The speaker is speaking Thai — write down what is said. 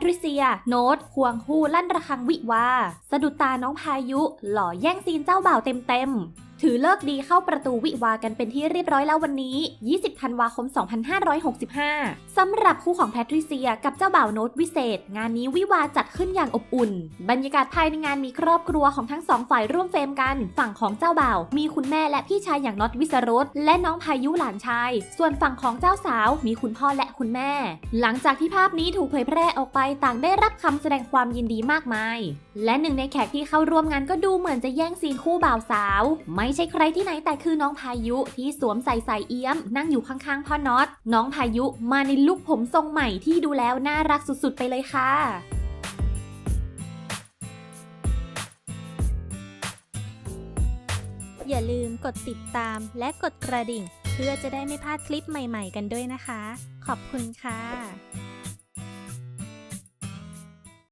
ทริเซีย โน้ตควงคู่ลั่นระฆังวิวา สะดุดตาน้องพายุ หล่อแย่งซีนเจ้าบ่าวเต็มๆ ถือเลิกดีเข้าประตูวิวากันเป็นที่เรียบร้อยแล้ววันนี้ 20 ธันวาคม 2565 สำหรับคู่ของแพทริเซียกับเจ้าบ่าวโน้ตวิเศษ งานนี้วิวาจัดขึ้นอย่างอบอุ่น บรรยากาศภายในงานมีครอบครัวของทั้งสองฝ่ายร่วมเฟรมกัน ฝั่งของเจ้าบ่าว มีคุณแม่และพี่ชายอย่างน็อตวิสรุตและน้องพายุหลานชาย ส่วนฝั่งของเจ้าสาว มีคุณพ่อและคุณแม่ หลังจากที่ภาพนี้ถูกเผยแพร่ออกไปต่างได้รับคำแสดงความยินดีมากมาย และหนึ่งในแขกที่เข้าร่วมงานก็ดูเหมือนจะแย่งซีนคู่บ่าวสาว ไมไม่ใช่ใครที่ไหนแต่คือน้องพายุที่สวมใส่สายเอี้ยม นั่งอยู่ข้างๆพ่อน็อต น้องพายุมาในลุคผมทรงใหม่ที่ดูแล้วน่ารักสุดๆ ไปเลยค่ะอย่าลืมกดติดตามและกดกระดิ่ง เพื่อจะได้ไม่พลาดคลิปใหม่ๆกันด้วยนะคะ ขอบคุณค่ะ